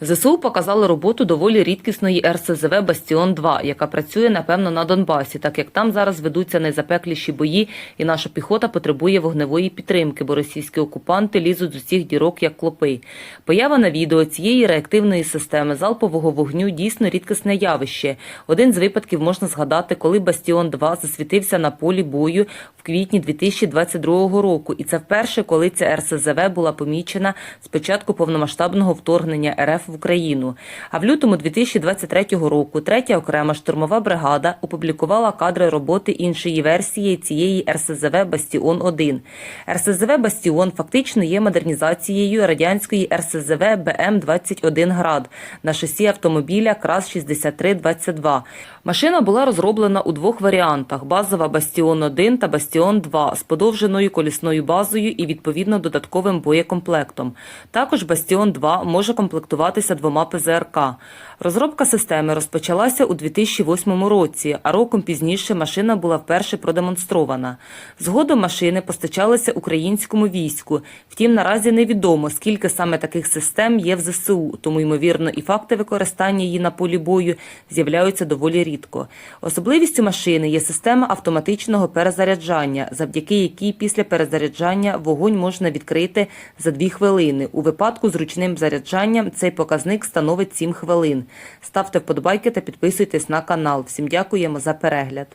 ЗСУ показали роботу доволі рідкісної РСЗВ Бастіон 2 яка працює напевно на Донбасі, так як там зараз ведуться найзапекліші бої, і наша піхота потребує вогневої підтримки, бо російські окупанти лізуть з усіх дірок як клопи. Поява на відео цієї реактивної системи залпового вогню дійсно рідкісне явище. Один з випадків можна згадати, коли Бастіон 2 засвітився на полі бою в квітні 2022 року, і це вперше, коли ця РСЗВ була помічена з початку повномасштабного вторгнення РФ в Україну. А в лютому 2023 року третя окрема штурмова бригада опублікувала кадри роботи іншої версії цієї РСЗВ Бастіон 1 РСЗВ Бастіон фактично є модернізацією радянської РСЗВ БМ 21 град на шасі автомобіля КРАС 6322. Машина була розроблена у двох варіантах: базова Бастіон 1 та Бастіон 2 з подовженою колісною базою і відповідно додатковим боєкомплектом. Також Бастіон 2 може комплектуватися двома ПЗРК. Розробка системи розпочалася у 2008 році, а роком пізніше машина була вперше продемонстрована. Згодом машини постачалися українському війську. Втім, наразі невідомо, скільки саме таких систем є в ЗСУ, тому ймовірно і факти використання її на полі бою з'являються доволі рідко. Особливістю машини є система автоматичного перезаряджання, завдяки якій після перезаряджання вогонь можна відкрити за 2 хвилини. У випадку з ручним заряджанням цей показник становить 7 хвилин. Ставте вподобайки та підписуйтесь на канал. Всім дякуємо за перегляд.